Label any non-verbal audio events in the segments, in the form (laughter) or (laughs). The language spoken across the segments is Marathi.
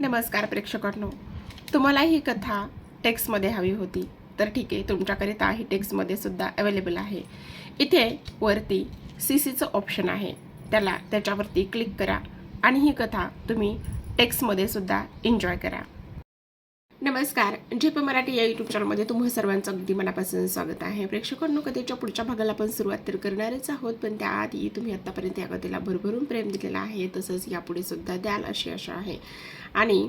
नमस्कार प्रेक्षकांनो. तुम्हाला ही कथा टेक्स्टमध्ये हवी होती. तर ठीक आहे तुमच्याकरिता ही टेक्स्टमध्ये सुद्धा अवेलेबल आहे. इथे वरती सी सीचं ऑप्शन आहे. त्याला त्याच्यावरती क्लिक करा आणि ही कथा तुम्ही टेक्स्टमध्ये सुद्धा एन्जॉय करा. नमस्कार झेप मराठी या यूट्यूब चॅनलमध्ये तुम्हा सर्वांचं अगदी मनापासून स्वागत आहे. प्रेक्षकांनो कथेच्या पुढच्या भागाला आपण सुरुवात तर करणारच आहोत पण त्याआधी तुम्ही आत्तापर्यंत या कथेला भरभरून प्रेम दिलेला आहे तसंच यापुढे सुद्धा द्याल अशी आशा आहे. आणि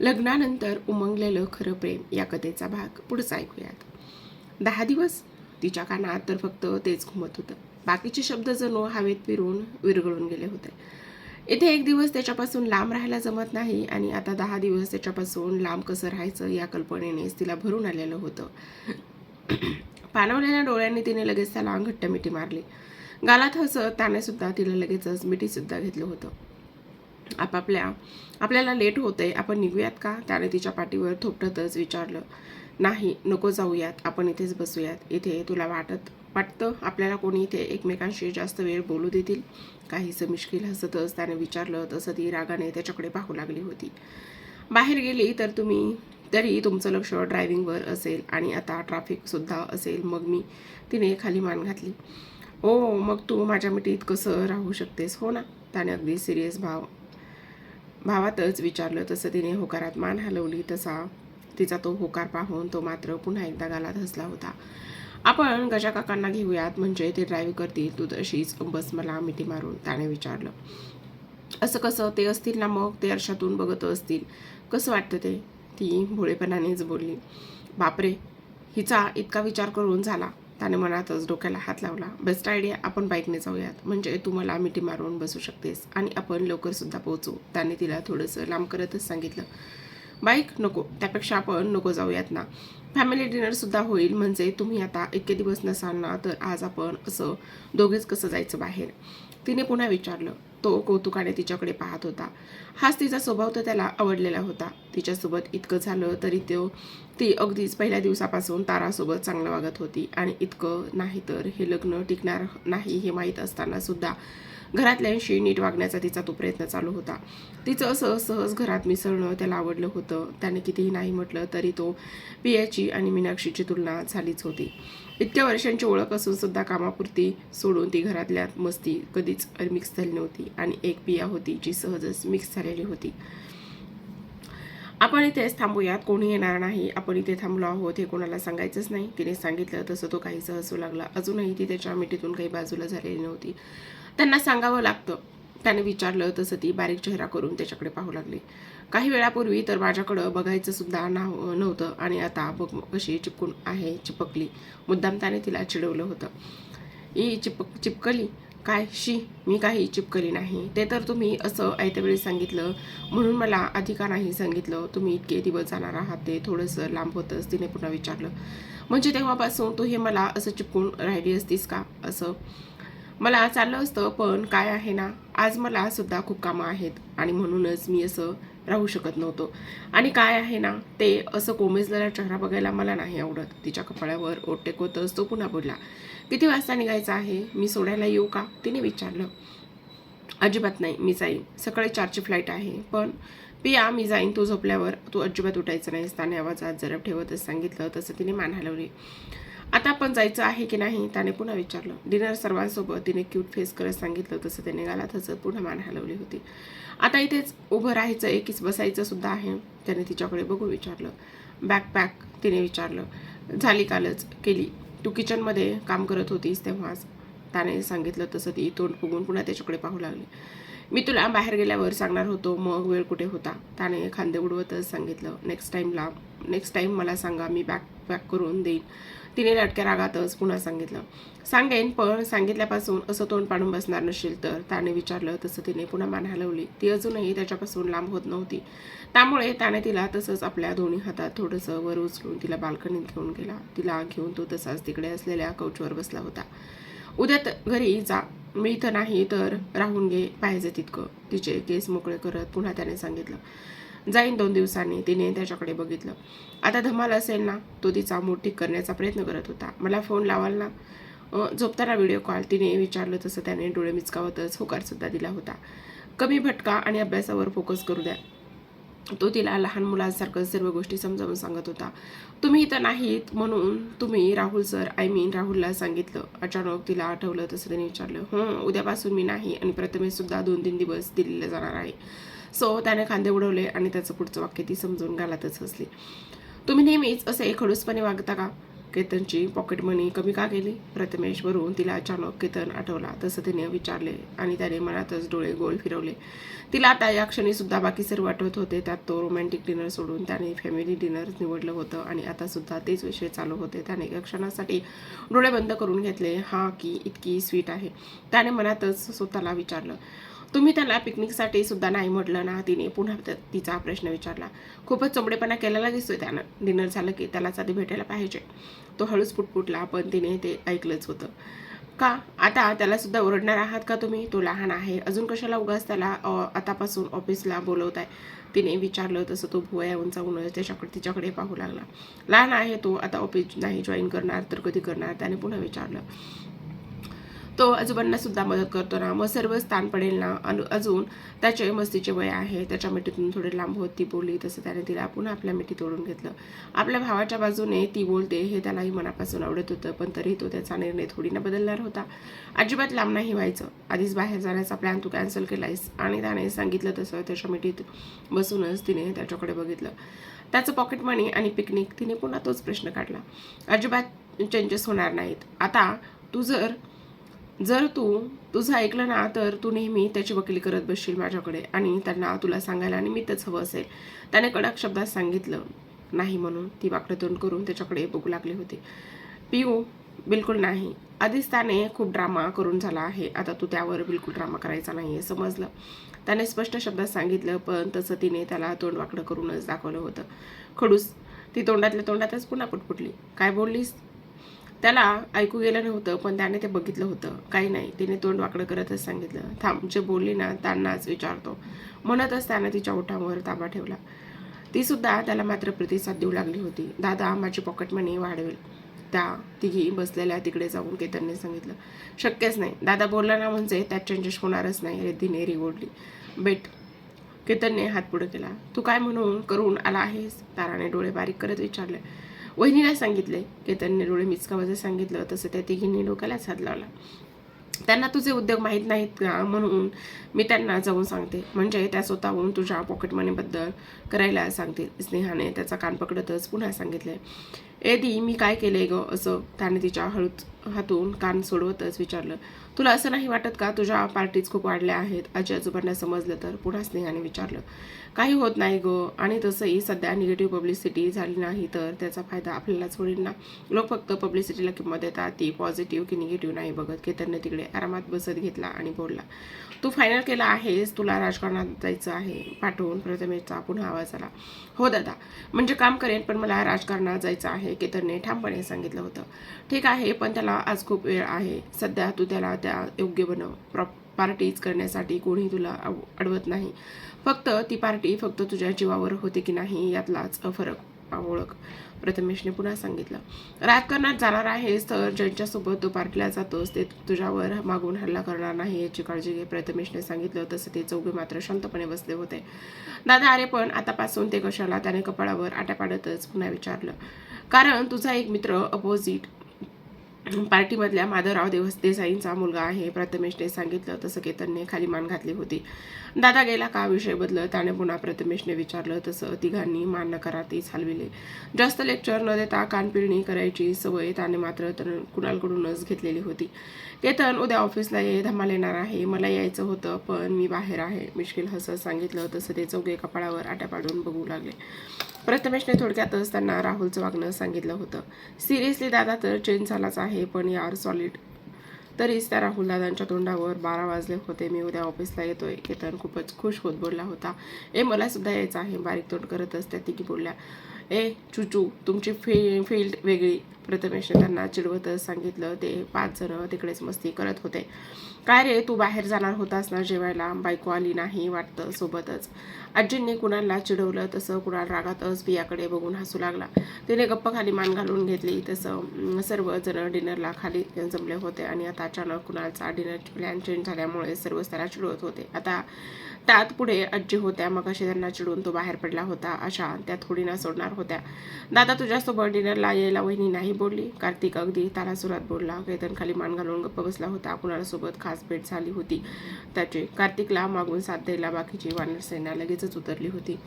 लग्नानंतर उमंगलेलं खरं प्रेम या कथेचा भाग पुढचा ऐकूयात. दहा दिवस तिच्या कानात तर फक्त तेच घुमत होतं. बाकीचे शब्द जणू हवेत फिरून विरघळून गेले होते. इथे एक दिवस त्याच्यापासून लांब राहायला जमत नाही आणि आता दहा दिवस त्याच्यापासून लांब कसं राहायचं या कल्पनेनेच तिला भरून आलेलं होतं. (clears throat) पाणवलेल्या डोळ्यांनी तिने लगेच त्याला घट्ट मिठी मारली. गालात हसत त्यानेसुद्धा तिला लगेचच मिठीसुद्धा घेतलं होतं. आपापल्या आपल्याला लेट होतंय आपण निघूयात का? त्याने तिच्या पाठीवर थोपटतच विचारलं. नाही नको जाऊयात आपण इथेच बसूयात. इथे तुला वाटत वाटतं आपल्याला कोणी इथे एकमेकांशी जास्त वेळ बोलू देतील? काहीसं मिश्किल हसतच त्याने विचारलं तसं ती रागाने त्याच्याकडे पाहू लागली होती. बाहेर गेली तर तुम्ही तरी तुमचं लक्ष ड्रायव्हिंगवर असेल आणि आता ट्रॅफिकसुद्धा असेल. मग मी तिने खाली मान घातली. ओ मग तू माझ्या मिठीत कसं राहू शकतेस? हो ना त्याने अगदी सिरियस भाव भावातच विचारलं. तसं तिने होकारात मान हलवली. तसा तिचा तो होकार पाहून तो मात्र पुन्हा एकदा गालात हसला होता. आपण गजा काकांना घेऊयात. म्हणजे ते ड्राईव्ह करतील. तू तशीच बस मला मिठी मारून त्याने विचारलं. असं कसं? ते असतील ना मग? ते अर्शातून बघत असतील. कसं वाटतं ते? ती भोळेपणानेच बोलली. बापरे! हिचा इतका विचार करून झाला. त्याने मनातच डोक्याला हात लावला. बेस्ट आयडिया आपण बाईकने जाऊयात. म्हणजे तू मला मिठी मारून बसू शकतेस. आणि आपण लवकरसुद्धा पोहोचू. त्याने तिला थोडंसं लांब करतच सांगितलं. बाईक नको त्यापेक्षा आपण नको जाऊयात ना. फॅमिली डिनरसुद्धा होईल म्हणजे तुम्ही आता इतके दिवस नसाल ना तर आज आपण असं दोघेच कसं जायचं बाहेर? तिने पुन्हा विचारलं तो कौतुकाने तिच्याकडे पाहत होता. हाच तिचा स्वभाव तर त्याला आवडलेला होता. तिच्यासोबत इतकं झालं तरी तो ती अगदीच पहिल्या दिवसापासून तारासोबत चांगलं वागत होती. आणि इतकं नाही तर हे लग्न टिकणार नाही हे माहीत असताना सुद्धा घरातल्यांशी नीट वागण्याचा तिचा तो प्रयत्न चालू होता. तिचं असं सहज घरात मिसळणं त्याला आवडलं होतं. त्याने कितीही नाही म्हटलं तरी तो पियाची आणि मीनाक्षीची तुलना झालीच होती. इतक्या वर्षांची ओळख असून सुद्धा कामापुरती सोडून ती घरातल्या मस्ती कधीच मिक्स झाली नव्हती आणि एक पिया होती जी सहजच मिक्स झालेली होती. आपण इथेच थांबूयात. कोणी येणार नाही. आपण इथे थांबलो आहोत हे कोणाला सांगायचंच नाही. तिने सांगितलं तसं तो काहीसं हसू लागला. अजूनही ती त्याच्या मिठीतून काही बाजूला झालेली नव्हती. त्यांना सांगावं लागतं. त्याने विचारलं तसं ती बारीक चेहरा करून त्याच्याकडे पाहू लागली. काही वेळापूर्वी तर माझ्याकडं बघायचं सुद्धा नाव नव्हतं आणि आता बघ कशी चिपकून आहे चिपकली. मुद्दाम त्याने तिला चिडवलं होतं. ई चिपक चिपकली? काय? शी मी काही चिपकली नाही. ते तर तुम्ही असं ऐत्यावेळी सांगितलं. म्हणून मला आधी का नाही सांगितलं. तुम्ही इतके दिवस जाणार आहात ते थोडंसं लांब होतंच तिने पुन्हा विचारलं. म्हणजे तेव्हापासून तू हे मला असं चिपकून राहिली असतीस का? असं मला चाललं असतं पण काय आहे ना आज मला सुद्धा खूप कामं आहेत आणि म्हणूनच मी असं राहू शकत नव्हतो. आणि काय आहे ना ते असं कोमेजलेला चेहरा बघायला मला नाही आवडत. तिच्या कपाळावर ओट टेकवतच तो पुन्हा बोलला किती वाजता निघायचं आहे? मी सोडायला येऊ का? तिने विचारलं अजिबात नाही मी जाईन. सकाळी चारची फ्लाईट आहे पण पिया मी जाईन. तू झोपल्यावर तू अजिबात उठायचं नाहीस. त्याने आवाजात जरब ठेवतच सांगितलं तसं तिने मान हलवली. आता आपण जायचं आहे की नाही त्याने पुन्हा विचारलं. डिनर सर्वांसोबत तिने क्यूट फेस करत सांगितलं तसं त्याने गालात हसत पुन्हा मान हलवली होती. आता इथेच उभं राहायचं एकीच बसायचं सुद्धा आहे त्याने तिच्याकडे बघून विचारलं. बॅक पॅक तिने विचारलं. झाली कालच केली. तू किचनमध्ये काम करत होतीस तेव्हाच. त्याने सांगितलं तसं ती तोंड फुगून पुन्हा त्याच्याकडे पाहू लागली. मी तुला बाहेर गेल्यावर सांगणार होतो मग वेळ कुठे होता? त्याने खांदे उडवतच सांगितलं. नेक्स्ट टाईमला नेक्स्ट टाईम मला सांगा मी बॅक पॅक करून देईन तिने लटक्या रागातच पुन्हा सांगितलं. सांगेन पण सांगितल्यापासून असं तोंड पाडून बसणार नसेल तर त्याने विचारलं तसं तिने पुन्हा मान हलवली ती अजूनही त्याच्यापासून लांब होत नव्हती. त्यामुळे त्याने तिला तसंच आपल्या दोन्ही हातात थोडंसं वर उचलून तिला बाल्कनीत घेऊन गेला. तिला घेऊन तो तसाच तिकडे असलेल्या कौचवर बसला होता. उद्या घरी जा. मी इथं नाही तर राहून घे. पाहिजे तितकं. तिचे केस मोकळे करत पुन्हा त्याने सांगितलं. जाईन दोन दिवसांनी तिने त्याच्याकडे बघितलं. आता धमाल असेल ना तो तिचा मोठी ठीक करण्याचा प्रयत्न करत होता. मला फोन लावाल ना? झोपताना व्हिडिओ कॉल तिने विचारलं तसं त्याने डोळे मिचकावतच होकारसुद्धा दिला होता. कमी भटका आणि अभ्यासावर फोकस करू द्या. तो तिला लहान मुलांसारखं सर्व गोष्टी समजावून सांगत होता. तुम्ही इथं नाहीत म्हणून तुम्ही राहुल सर आय मीन राहुलला सांगितलं. अचानक तिला आठवलं तसं त्याने विचारलं. हो उद्यापासून मी नाही आणि प्रथमेशसुद्धा दोन तीन दिवस दिल्लीला जाणार आहे. सो त्याने खांदे उडवले आणि त्याचं पुढचं वाक्य ती समजून घालतच हसली. तुम्ही नेहमीच असे खडूसपणे वागता का? केतनची पॉकेट मनी कमी का केली? प्रथमेशवरून तिला अचानक केतन आठवला. तसं तिने विचारले आणि त्याने मनातच डोळे गोल फिरवले. तिला आता या क्षणी सुद्धा बाकी सर्व आठवत होते. त्यात तो रोमॅन्टिक डिनर सोडून त्याने फॅमिली डिनर निवडलं होतं आणि आता सुद्धा तेच विषय चालू होते. त्याने या क्षणासाठी डोळे बंद करून घेतले. हा की इतकी स्वीट आहे. त्याने मनातच स्वतःला विचारलं. तुम्ही त्याला पिकनिकसाठी सुद्धा नाही म्हटलं ना तिने पुन्हा तिचा प्रश्न विचारला. खूपच चोंबडेपणा केलेला दिसतोय त्यानं. डिनर झालं की त्यालाच आधी भेटायला पाहिजे. तो हळूच पुटपुटला पण तिने ते ऐकलंच होतं. का? आता त्याला सुद्धा ओरडणार आहात का तुम्ही? तो लहान आहे. अजून कशाला उगाच त्याला आतापासून ऑफिसला बोलवताय? तिने विचारलं तसं तो भुवया उंचावून त्याच्याकडे तिच्याकडे पाहू लागला. लहान आहे तो आता ऑफिस नाही जॉईन करणार तर कधी करणार? त्याने पुन्हा विचारलं. तो आजोबांनासुद्धा मदत करतो ना. मग सर्व स्थान पडेल ना. अनु अजून त्याचे मस्तीचे वय आहे. त्याच्या मिठीतून थोडे लांब होत ती बोलली तसं त्याने तिला पुन्हा आपल्या मिठीत ओढून घेतलं. आपल्या भावाच्या बाजूने ती बोलते. हे त्यालाही मनापासून आवडत होतं. पण तरी तो त्याचा निर्णय थोडी ना बदलणार होता. अजिबात लांब नाही व्हायचं. आधीच बाहेर जाण्याचा प्लॅन तू कॅन्सल केलायस. आणि त्याने सांगितलं तसं त्याच्या मिठीत बसूनच तिने त्याच्याकडे बघितलं. त्याचं पॉकेट मनी आणि पिकनिक तिने पुन्हा तोच प्रश्न काढला. अजिबात चेंजेस होणार नाहीत. आता तू जर जर तू तुझं ऐकलं ना तर तू नेहमी त्याची वकिली करत बसशील माझ्याकडे आणि त्यांना तुला सांगायला निमित्तच हवं असेल. त्याने कडक शब्दात सांगितलं नाही म्हणून ती वाकडं तोंड करून त्याच्याकडे बघू लागली होती. पिऊ बिलकुल नाही. आधीच त्याने खूप ड्रामा करून झाला आहे. आता तू त्यावर बिलकुल ड्रामा करायचा नाही आहे समजलं? त्याने स्पष्ट शब्दात सांगितलं पण तसं तिने त्याला तोंड वाकडं करूनच दाखवलं होतं. खडूस ती तोंडातल्या तोंडातच पुन्हा पुटपुटली. काय बोललीस? त्याला ऐकू गेलं नव्हतं पण त्याने ते बघितलं होतं. काही नाही तिने तोंड वाकडं करतच सांगितलं. थांब जे बोलली ना त्यांनाच विचारतो. म्हणतच त्याने तिच्या ओठांवर ताबा ठेवला. ती सुद्धा त्याला मात्र प्रतिसाद देऊ लागली होती. दादा माझी पॉकेट मनी वाढवेल. त्या तिघी बसलेल्या तिकडे जाऊन केतनने सांगितलं. शक्यच नाही. दादा बोलला ना म्हणजे त्यात चेंजेस होणारच नाही रिद्धीने रिवडली. बेट केतनने हात पुढे केला. तू काय म्हणून करून आला आहेस? ताराने डोळे बारीक करत विचारले. वहिनीला सांगितले केतनने डोळे मिचकावजे सांगितलं? तसं त्या तिघींनी डोक्यालाच हात लावला. त्यांना तुझे उद्योग माहीत नाहीत का? म्हणून मी त्यांना जाऊन सांगते. म्हणजे त्या स्वतःहून तुझ्या पॉकेट मनीबद्दल करायला सांगतील. स्नेहाने त्याचा कान पकडतच पुन्हा सांगितले. ए मी काय केले ग? असं त्याने तिच्या हळूच हातून कान सोडवतच विचारलं. तुला असं नाही वाटत का? तुझ्या पार्टीज खूप वाढल्या आहेत. आजी आजोबांना समजलं तर पुन्हा स्नेहाने विचारलं. काही होत नाही ग. आणि तसंही सध्या निगेटिव्ह पब्लिसिटी झाली नाही तर त्याचा फायदा आपल्यालाच होईल ना. लोक फक्त पब्लिसिटीला किंमत देतात. ती पॉझिटिव्ह की निगेटिव्ह नाही बघत. केतनने तिकडे आरामात बसत घेतला आणि बोलला तू फायनल केला आहेस. तुला राजकारणात जायचं आहे. पाठवून प्रथमेशचा पुन्हा आवाज आला हो दादा. म्हणजे काम करेन पण मला राजकारणात जायचं आहे. केतनने ठामपणे सांगितलं होतं. ठीक आहे पण त्याला आज खूप वेळ आहे. सध्या तू त्याला त्या योग्य बनव प्रॉ पार्टीज करण्यासाठी कोणी तुला आव- अडवत नाही. फक्त ती पार्टी फक्त तुझ्या जीवावर होते की नाही यातलाच फरक ओळख. प्रथमेशने पुन्हा सांगितलं. राजकारणात जाणार आहेस तर ज्यांच्यासोबत तू पार्टीला जातोस ते तुझ्यावर मागून हल्ला करणार नाही याची काळजी घे प्रथमेशने सांगितलं. तसं ते चौघे मात्र शांतपणे बसले होते. दादा अरे पण आतापासून ते कशाला त्याने कपाळावर आट्या पाडतच पुन्हा विचारलं. कारण तुझा एक मित्र अपोजिट पार्टीमधल्या माधवराव देवस देसाईंचा मुलगा आहे प्रथमेशने सांगितलं तसं केतनने खाली मान घातली होती. दादा गेला का विषय बदलत? त्याने पुन्हा प्रथमेशने विचारलं तसं तिघांनी मान नकारातीच हलविले. जास्त लेक्चर न देता कानपिळणी करायची सवय त्याने मात्र तर कुणालकडूनच घेतलेली होती. केतन उद्या ऑफिसला ये धमाल येणार आहे. मला यायचं होतं पण मी बाहेर आहे मिश्किल हसत सांगितलं तसं ते चौघे कपाळावर आट्या पाडून बघू लागले. प्रथमेशने थोडक्यातच त्यांना राहुलचं वागणं सांगितलं होतं. सिरियसली दादा तर चेंज झालाच आहे पण यार सॉलिड तरीच त्या राहुल दादांच्या तोंडावर बारा वाजले होते. मी उद्या ऑफिसला येतोय. केतन खूपच खुश होत बोलला होता. ए मला सुद्धा यायचं आहे. बारीक तोंड करतच त्या तिघी बोलल्या ए चुचू तुमची फी फील्ड वेगळी. प्रथमेशने त्यांना चिडवतच सांगितलं ते पाच जण तिकडेच मस्ती करत होते. काय रे तू बाहेर जाणार होतास ना जेवायला? बायको आली नाही वाटतं सोबतच. आजींनी कुणाला चिडवलं तसं कुणाल रागातच बियाकडे बघून हसू लागला. तिने गप्प खाली मान घालून घेतली. तसं सर्वजण सर्व जण डिनरला खाली जमले होते आणि आता अचानक कुणालचा डिनर प्लॅन चेंज झाल्यामुळे सर्वच त्याला चिडवत होते. आता त्यात पुढे आजी होत्या मग अशी त्यांना चिडून तो बाहेर पडला होता अशा त्या थोडी ना सोडणार होत्या. दादा तुझ्यासोबत डिनरला यायला वहिनी नाही बोलली. कार्तिक अगदी तारा सुरात बोलला. केतन खाली मान घालून गप्प बसला होता. कुणालासोबत खास भेट झाली होती? त्याची कार्तिकला मागून साथ द्यायला बाकीची वानर सेना लगेचच उतरली होती.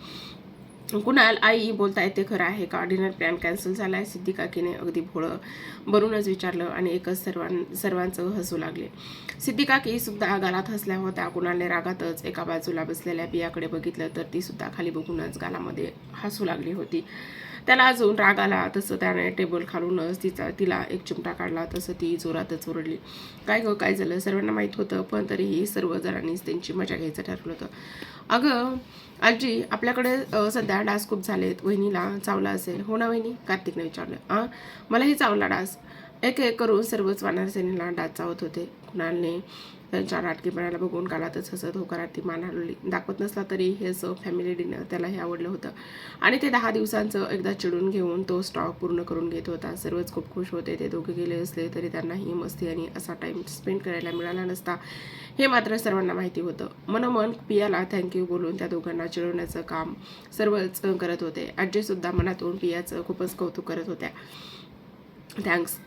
कुणाल आई बोलता येते खरं आहे का? डिनर प्लॅन कॅन्सल झाला आहे सिद्धी काकीने अगदी भोळं भरूनच विचारलं आणि एकच सर्वां सर्वांचं हसू लागले. सिद्धी काकी सुद्धा गालात हसल्या होत्या. कुणालने रागातच एका बाजूला बसलेल्या बियाकडे बघितलं तर ती सुद्धा खाली बघूनच गालामध्ये हसू लागली होती. त्याला अजून राग आला. तसं त्याने टेबल खालूनच तिचा तिला एक चिमटा काढला. तसं ती जोरातच ओरडली. काय गं काय झालं? सर्वांना माहीत होतं पण तरीही सर्व जणांनीच त्यांची मजा घ्यायचं ठरवलं होतं. अगं आजी आपल्याकडे सध्या डास खूप झालेत. वहिनीला चावला असेल. हो ना वहिनी? कार्तिकने विचारलं. आ? मलाही चावला डास. एक एक करून सर्वच वानरसेनेला डास चावत होते. कुणालने त्यांच्या नाटकीपणाला बघून कालातच हसत होकारात ती मान हलवली दाखवत नसला तरी हे असं फॅमिली डिनर त्याला हे आवडलं होतं. आणि ते दहा दिवसांचं एकदा चिडून घेऊन तो स्टॉक पूर्ण करून घेत होता. सर्वच खूप खुश होते. ते दोघे गेले असले तरी त्यांनाही मस्ती आणि असा टाइम स्पेंड करायला मिळाला नसता. हे मात्र सर्वांना माहिती होतं. मनोमन पियाला थँक्यू बोलून त्या दोघांना चिडवण्याचं काम सर्वच करत होते. आजीसुद्धा मनातून पियाचं खूपच कौतुक करत होत्या. थँक्स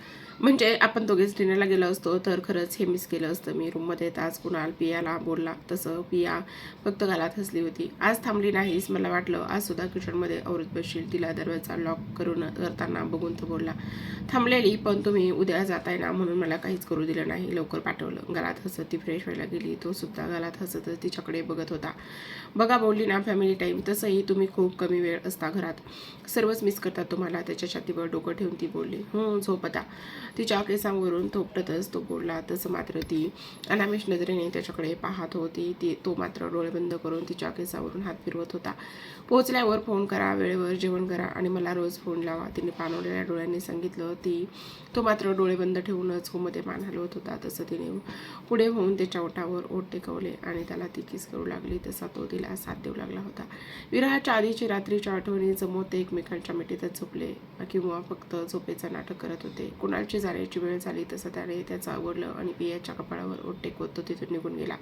म्हणजे आपण दोघेच डिनरला गेलो असतो तर खरंच हे मिस केलं असतं. मी रूममध्ये आज कुणाल पियाला बोलला तसं पिया फक्त गालात हसली होती. आज थांबली नाहीस मला वाटलं. आज सुद्धा किचनमध्ये औरत बसशील. तिला दरवाजा लॉक करून करताना बघून तो बोलला थांबलेली पण तुम्ही उद्या जाताय ना म्हणून मला काहीच करू दिलं नाही लवकर पाठवलं. गालात हसत ती फ्रेश व्हायला गेली. तो सुद्धा गालात हसतच तिच्याकडे बघत होता. बघा बोलली ना फॅमिली टाईम तसंही तुम्ही खूप कमी वेळ असता घरात. सर्वच मिस करतात तुम्हाला. त्याच्या छातीवर डोकं ठेवून ती बोलली. हो झोप आता. तिच्या केसांवरून थोपटतच तो बोलला तसं मात्र ती अनामिष नजरेने त्याच्याकडे पाहत होती. ती तो मात्र डोळे बंद करून तिच्या केसावरून हात फिरवत होता. पोहोचल्यावर फोन करा वेळेवर जेवण करा आणि मला रोज फोन लावा. तिने पाणवलेल्या डोळ्यांनी सांगितलं ती तो मात्र डोळे बंद ठेवूनच होमध्ये मान हलवत होता. तसं तिने पुढे होऊन त्याच्या ओठावर ओठ टेकवले आणि त्याला ती किस करू लागली तसा तो तिला साथ देऊ लागला होता. विराहाच्या आधीची रात्रीच्या आठवणी जमवते ते एकमेकांच्या मिठीतच झोपले किंवा फक्त झोपेचं नाटक करत होते. उशीर जाण्याची वेळ झाली तसं त्याने त्याचं आवडलं आणि पियाच्या कपाळावर ओट टेकवत तो तिथून निघून गेला.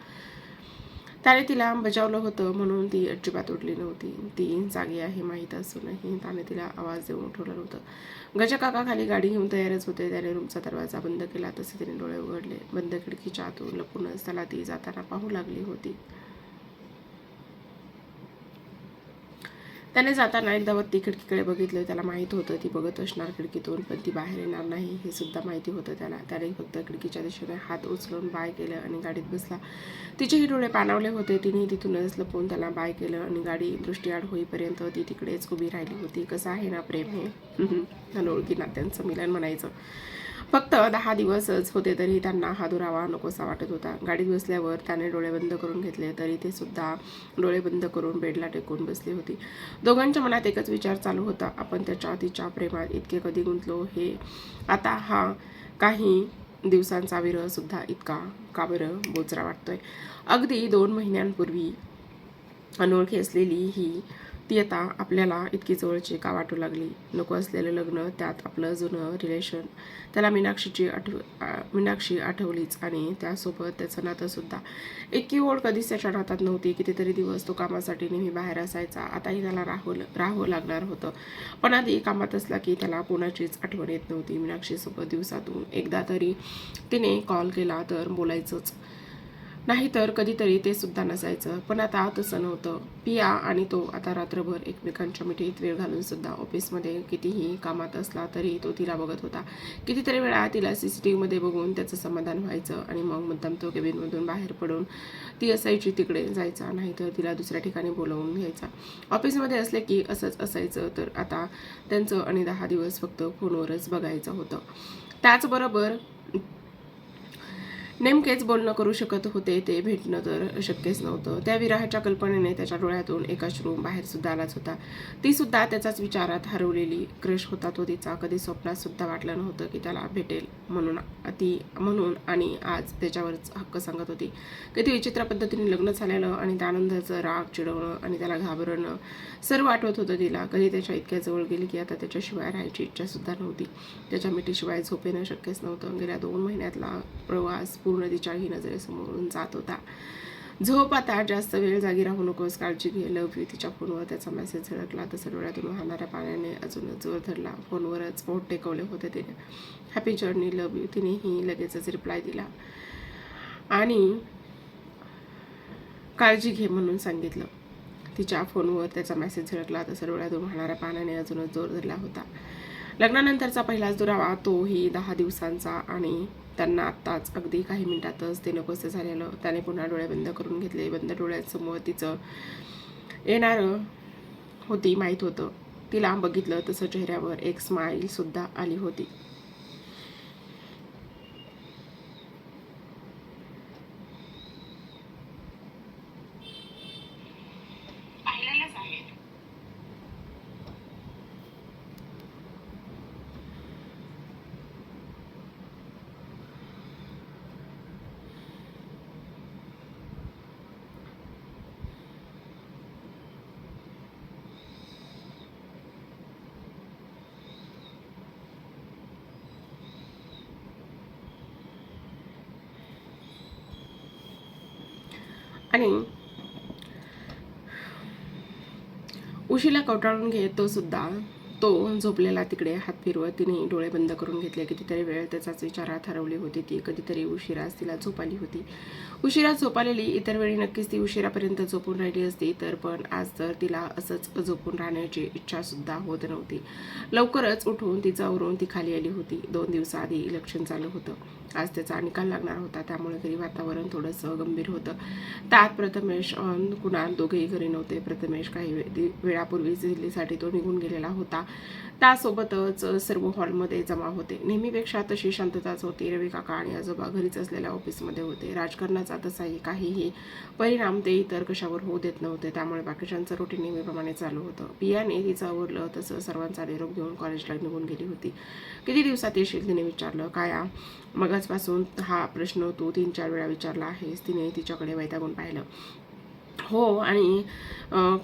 त्याने तिला बजावलं होतं म्हणून ती अजिबात उठली नव्हती. ती जागी आहे माहीत असूनही त्याने तिला आवाज देऊन उठवलं नव्हतं. गजकाका खाली गाडी घेऊन तयारच होते. त्याने रूमचा दरवाजा बंद केला. तसे तिने डोळे उघडले. बंद खिडकीच्या आतून लपूनच त्याला ती जाताना पाहू लागली होती. त्याने जाताना एकदा वरती खिडकीकडे बघितलं त्याला माहीत होतं ती बघत असणार खिडकीतून पण ती बाहेर येणार नाही हे सुद्धा माहिती होतं त्याला. त्याने फक्त खिडकीच्या दिशेने हात उचलून बाय केलं आणि गाडीत बसला. तिचेही डोळे पाणावले होते तिने तिथूनच लपवून त्याला बाय केलं आणि गाडी दृष्टीआड होईपर्यंत ती तिकडेच उभी राहिली होती. कसं आहे ना प्रेम हे? (laughs) अनोळखी नात्यांचं मिलन म्हणायचं. फक्त दहा दिवसच होते तरी त्यांना हा दुरावा नकोसा वाटत होता. गाडीत बसल्यावर त्याने डोळे बंद करून घेतले तरी ते सुद्धा डोळे बंद करून बेडला टेकून बसली होती. दोघांच्या मनात एकच विचार चालू होता आपण त्याच्या तिच्या प्रेमात इतके कधी गुंतलो हे? आता हा काही दिवसांचा विरह सुद्धा इतका का बरं बोचरा वाटतोय? अगदी दोन महिन्यांपूर्वी अनोळखी असलेली ही ती आता आपल्याला इतकी जवळची का वाटू लागली? नको असलेलं लग्न त्यात आपलं जुनं रिलेशन त्याला मीनाक्षीची आठव मीनाक्षी आठवलीच आणि त्यासोबत त्याचं नातंसुद्धा इतकी ओढ कधीच त्याच्या नातात नव्हती. कितीतरी दिवस तो कामासाठी नेहमी बाहेर असायचा. आताही त्याला राहावं राहावं लागणार होतं. पण आधी कामात असला की त्याला कोणाचीच आठवण येत नव्हती. मीनाक्षीसोबत दिवसातून एकदा तरी तिने कॉल केला तर बोलायचंच. नाहीतर कधीतरी ते सुद्धा नसायचं. पण आता तसं नव्हतं. पिया आणि तो आता रात्रभर एकमेकांच्या मिठीत वेळ घालून सुद्धा ऑफिसमध्ये कितीही कामात असला तरी तो तिला बघत होता. कितीतरी वेळा तिला सी सी टी व्हीमध्ये बघून त्याचं समाधान व्हायचं आणि मग मुद्दाम तो केबिनमधून बाहेर पडून ती असायची तिकडे जायचा नाहीतर तिला दुसऱ्या ठिकाणी बोलवून घ्यायचा. ऑफिसमध्ये असले की असंच असायचं तर आता त्यांचं आणि दहा दिवस फक्त फोनवरच बघायचं होतं. त्याचबरोबर नेमकेच बोलणं करू शकत होते ते भेटणं तर शक्यच नव्हतं. त्या विराहाच्या कल्पनेने त्याच्या डोळ्यातून एका श्रूम बाहेर सुद्धा आलाच होता. ती सुद्धा त्याचाच विचारात हरवलेली. क्रश होता तो तिचा. कधी स्वप्नात सुद्धा वाटलं नव्हतं की त्याला भेटेल म्हणून ती म्हणून आणि आज त्याच्यावरच हक्क सांगत होती. किती विचित्र पद्धतीने लग्न झालेलं आणि त्या आनंदाचं राग चिडवणं आणि त्याला घाबरणं सर्व आठवत होतं तिला. कधी त्याच्या इतक्या जवळ गेली की आता त्याच्याशिवाय राहायची इच्छा सुद्धा नव्हती. त्याच्या मिठीशिवाय झोपेनं शक्यच नव्हतं. गेल्या दोन महिन्यातला प्रवास पूर्ण तिच्याही नजरेसमोरून जात होता. झोप आता जास्त वेळ जागी राहू नकोस काळजी घे लव यू. तिच्या फोनवर त्याचा मेसेज झळकला तसं डोळ्यातून वाहणाऱ्या पाण्याने अजूनच जोर धरला. फोनवरच पोट टेकवले होते तिने. हॅपी जर्नी लव यू तिनेही लगेचच रिप्लाय दिला. आणि काळजी घे म्हणून सांगितलं. तिच्या फोनवर त्याचा मेसेज झळकला तसं डोळ्यातून वाहणाऱ्या पाण्याने अजूनच जोर धरला होता. लग्नानंतरचा पहिलाच दुरावा तोही दहा दिवसांचा आणि त्यांना आत्ताच अगदी काही मिनिटातच ते नकोसे झालेलं. त्याने पुन्हा डोळे बंद करून घेतले. बंद डोळ्यांसमोर तिचं येणारं होती माहीत होतं. तिला बघितलं तसं चेहऱ्यावर एक स्माईल सुद्धा आली होती पाहिलेलंच आहे आणि उशीला कवटाळून घेत तो सुद्धा. तो झोपलेला तिकडे हात फिरवत तिने डोळे बंद करून घेतले. कितीतरी वेळ त्याचाच विचारात हरवली होती. ती कधीतरी उशिराच तिला झोप आली होती. उशिरा झोप आलेली इतर वेळी नक्कीच ती उशिरापर्यंत झोपून राहिली असती. तर पण आज तर तिला असंच झोपून राहण्याची इच्छा सुद्धा होत नव्हती. लवकरच उठून तिचा उरून ती खाली आली होती. दोन दिवसाआधी इलेक्शन चालू होतं. आज त्याचा निकाल लागणार होता त्यामुळे घरी वातावरण थोडंसं गंभीर होतं. त्यात प्रथमेश कुणाल दोघेही घरी नव्हते. प्रथमेश काही वेळापूर्वीच दिल्लीसाठी तो निघून गेलेला होता. त्यासोबतच सर्व हॉलमध्ये जमा होते. नेहमीपेक्षा तशी शांतताच होती. रवी काका आणि आजोबा घरीच असलेल्या ऑफिसमध्ये होते. राजकारणाचा तसाही काहीही परिणाम ते इतर कशावर होऊ देत नव्हते. त्यामुळे बाकीच्यांचं रुटीन नेहमीप्रमाणे चालू होतं. पियाने तिचं आवडलं तसं सर्वांचा निरोप घेऊन कॉलेजला निघून गेली होती. किती दिवसात येशील तिने विचारलं. काया मगाचपासून हा प्रश्न तू तीन चार वेळा विचारला आहेस. तिने तिच्याकडे वैतागून पाहिलं. हो आणि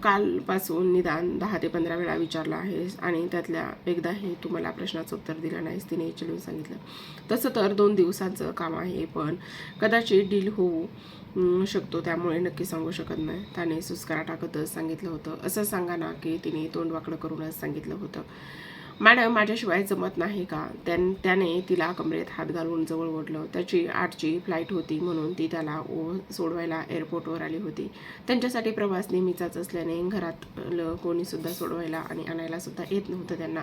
कालपासून निदान दहा ते पंधरा वेळा विचारला आहेस आणि त्यातल्या एकदाही तू मला प्रश्नाचं उत्तर दिलं नाहीस तिने चिडून सांगितलं. तसं तर दोन दिवसांचं काम आहे पण कदाचित डील होऊ शकतो त्यामुळे नक्की सांगू शकत नाही. त्याने सुस्कारा टाकतच सांगितलं होतं. असं सांगा ना की तिने तोंड वाकडं करूनच सांगितलं होतं. मॅडम माझ्याशिवाय जमत नाही का? त्यान त्याने तिला कमरेत हात घालून जवळ ओढलं. त्याची आठची फ्लाईट होती म्हणून ती त्याला ओ सोडवायला एअरपोर्टवर आली होती. त्यांच्यासाठी प्रवास नेहमीचाच असल्याने घरातलं कोणीसुद्धा सोडवायला आणि आणायलासुद्धा येत नव्हतं त्यांना.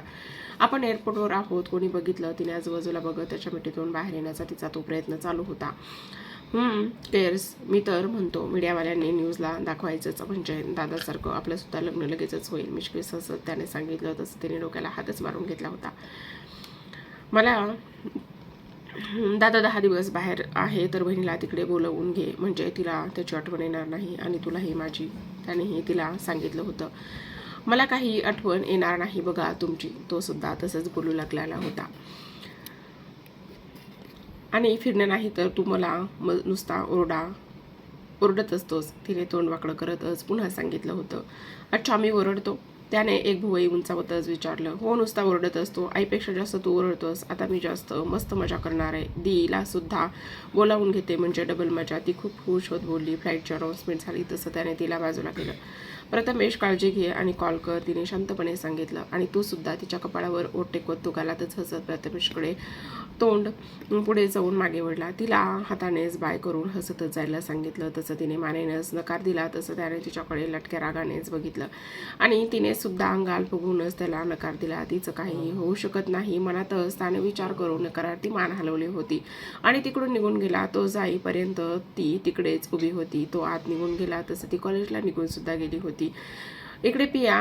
आपण एअरपोर्टवर आहोत कोणी बघितलं तिने आजूबाजूला बघत त्याच्या मिठीतून बाहेर येण्याचा तिचा तो प्रयत्न चालू होता. केअर्स मी तर म्हणतो मीडियावाल्यांनी न्यूजला दाखवायचंच. म्हणजे दादासारखं आपलं सुद्धा लग्न लगेचच होईल. मिश्किस असं त्याने सांगितलं तसं तिने डोक्याला हातच मारून घेतला होता. मला दादा दहा दिवस बाहेर आहे तर बहिणीला तिकडे बोलवून घे. म्हणजे तिला त्याची आठवण येणार नाही आणि तुलाही माझी त्यानेही तिला सांगितलं होतं. मला काही आठवण येणार नाही बघा तुमची. तो सुद्धा तसंच बोलू लागलेला होता. आणि फिरणं नाही तर तू मला म नुसता ओरडा ओरडत असतोस. तिने तोंड वाकडं करतच पुन्हा सांगितलं होतं. अच्छा मी ओरडतो. त्याने एक भुवई उंचावतच विचारलं. हो नुसता ओरडत असतो. आईपेक्षा जास्त तू ओरडतोस. आता मी जास्त मस्त मजा करणार आहे. दीला सुद्धा. बोलावून घेते म्हणजे डबल मजा. ती खूप खुश होत बोलली. फ्लाईटची अनाऊन्समेंट झाली. तसं त्याने तिला बाजूला केलं. प्रथमेश काळजी घे आणि कॉल कर तिने शांतपणे सांगितलं. आणि तू सुद्धा तिच्या कपाळावर ओट टेकवत तू गालातच हसत प्रथमेशकडे तोंड पुढे जाऊन मागे वळला. तिला हातानेच बाय करून हसतच जायला सांगितलं. तसं तिने मानेनच नकार दिला. तसं त्याने तिच्याकडे लटक्या रागानेच बघितलं. आणि तिने सुद्धा अंगाल बघूनच त्याला नकार दिला. तिचं काही होऊ शकत नाही. मनातच त्याने विचार करून नकारार्थी मान हलवली होती. आणि तिकडून निघून गेला. तो जाईपर्यंत ती तिकडेच उभी होती. तो आत निघून गेला. तसं ती कॉलेजला निघून सुद्धा गेली होती. 的 इकडे पिया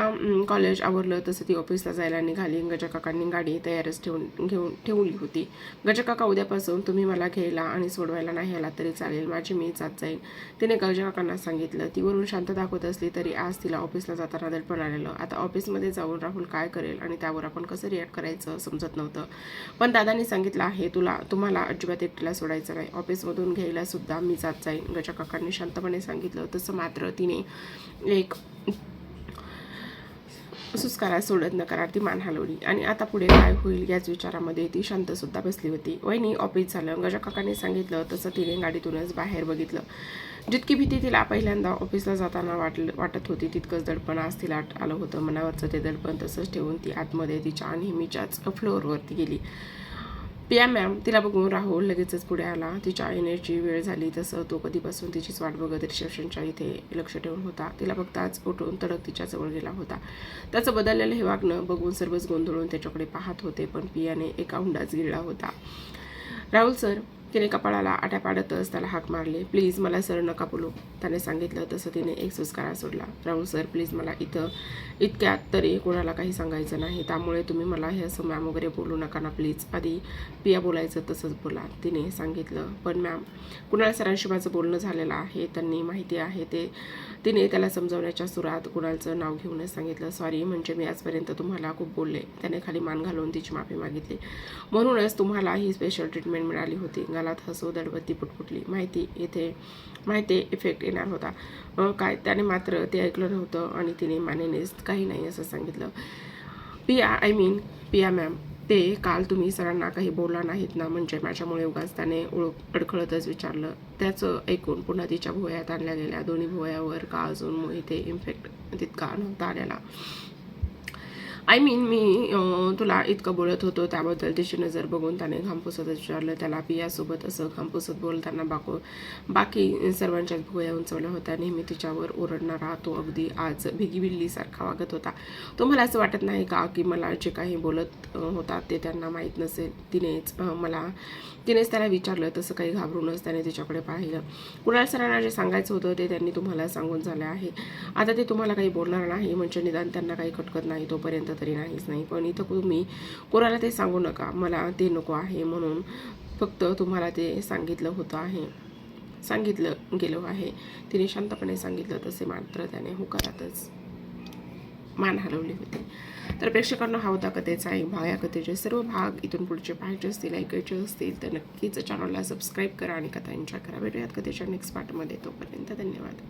कॉलेज आवरलं तसं ती ऑफिसला जायला निघाली गजकाकांनी गाडी तयारच ठेवून घेऊन ठेवली होती. गजकाका उद्यापासून तुम्ही मला घ्यायला आणि सोडवायला नाही आला तरी चालेल माझी मी जात जाईन. तिने गजकाकांना सांगितलं ती वरून शांत दाखवत असली तरी आज तिला ऑफिसला जाताना दडपण आलेलं. आता ऑफिसमध्ये जाऊन राहुल काय करेल आणि त्यावर आपण कसं रिॲक्ट करायचं समजत नव्हतं. पण दादानी सांगितलं आहे तुला तुम्हाला अजिबात एकटीला सोडायचं नाही. ऑफिसमधून घ्यायला सुद्धा मी जात जाईन. गजकाकांनी शांतपणे सांगितलं. तसं मात्र तिने एक सुस्कारा सोडत नकारात ती मान हलवली. आणि आता पुढे काय होईल याच विचारामध्ये ती शांत सुद्धा बसली होती. वहिनी ऑफिस झालं गजा काकाने सांगितलं तसं तिने गाडीतूनच बाहेर बघितलं. जितकी भीती तिला पहिल्यांदा ऑफिसला जाताना वाटलं वाटत होती तितकंच दडपण आज तिला आलं होतं. मनावरचं ते दडपण तसंच ठेवून ती आतमध्ये तिच्या नेहमीच्याच फ्लोअरवरती गेली. पिया मॅम तिला बघून राहुल लगेचच पुढे आला. तिच्या येण्याची वेळ झाली तसं तो कधीपासून तिचीच वाट बघत रिसेप्शनच्या इथे लक्ष ठेवून होता. तिला बघताच उठून तडक तिच्याजवळ गेला होता. त्याचं बदललेलं हे वागणं बघून सर्वच गोंधळून त्याच्याकडे पाहत होते पण पियाने एका हुंडाच गिळला होता. राहुल सर तिने कपाळाला आट्या पाडतच त्याला हाक मारली. प्लीज मला सर नका बोलू. त्याने सांगितलं. तसं तिने एक सुस्कारा सोडला. राहुल सर प्लीज मला इथं इतक्यात तरी कोणाला काही सांगायचं नाही. त्यामुळे तुम्ही मला हे असं मॅम वगैरे बोलू नका ना प्लीज. आधी पिया बोलायचं तसंच बोला तिने सांगितलं. पण मॅम कुणाल सरांशी माझं बोलणं झालेलं आहे त्यांनी माहिती आहे ते. तिने त्याला समजवण्याच्या सुरात कुणालचं नाव घेऊनच सांगितलं. सॉरी म्हणजे मी आजपर्यंत तुम्हाला खूप बोलले. त्याने खाली मान घालून तिची माफी मागितली. म्हणूनच तुम्हाला ही स्पेशल ट्रीटमेंट मिळाली होती. गालात हसू दडबत्ती पुटपुटली. माहिती येथे माहिती इफेक्ट येणार होता. काय? त्याने मात्र ते ऐकलं नव्हतं आणि तिने मानेनेच काही नाही असं सांगितलं. पिया आय मीन पिया मॅम ते काल तुम्ही सरांना काही बोलला नाहीत ना म्हणजे माझ्यामुळे उगाच त्याने ओळख अडखळतच विचारलं. त्याचं ऐकून पुन्हा तिच्या भुवयात आणल्या गेल्या. दोन्ही भुवयावर का अजून इथे इन्फेक्ट तितका नव्हता आलेला? आय मीन मी तुला इतकं बोलत होतो त्याबद्दल तिची नजर बघून त्याने घामपुसत विचारलं त्याला पियासोबत असं घामपुसत बोलताना बाको बाकी सर्वांच्याच भुवया उंचवल्या होत्या. नेहमी तिच्यावर ओरडणारा तो अगदी आज भिगी बिल्लीसारखा वागत होता. तो मला असं वाटत नाही का की मला जे काही बोलत होता ते त्यांना माहीत नसेल. तिनेच मला तिनेच त्याला विचारलं. तसं काही घाबरूनच त्याने तिच्याकडे पाहिलं. कुणाल सरांना जे सांगायचं होतं ते त्यांनी तुम्हाला सांगून झालं आहे. आता ते तुम्हाला काही बोलणार नाही. म्हणजे निदान त्यांना काही खटकत नाही तोपर्यंत. तरी नाहीच नाही. पण इथं तुम्ही कोणाला ते सांगू नका. मला ते नको आहे म्हणून फक्त तुम्हाला ते सांगितलं होतं आहे. सांगितलं गेलो आहे. तिने शांतपणे सांगितलं तसे मात्र त्याने होकारातच मान हलवली होती. तर प्रेक्षकांना हा होता कथेचा एक भाग. या कथेचे सर्व भाग इथून पुढचे पाहायचे असतील ऐकायचे असतील तर नक्कीच चॅनलला सबस्क्राईब करा आणि कथा एन्जॉय करा. भेटूयात कथेच्या नेक्स्ट पार्टमध्ये तोपर्यंत धन्यवाद.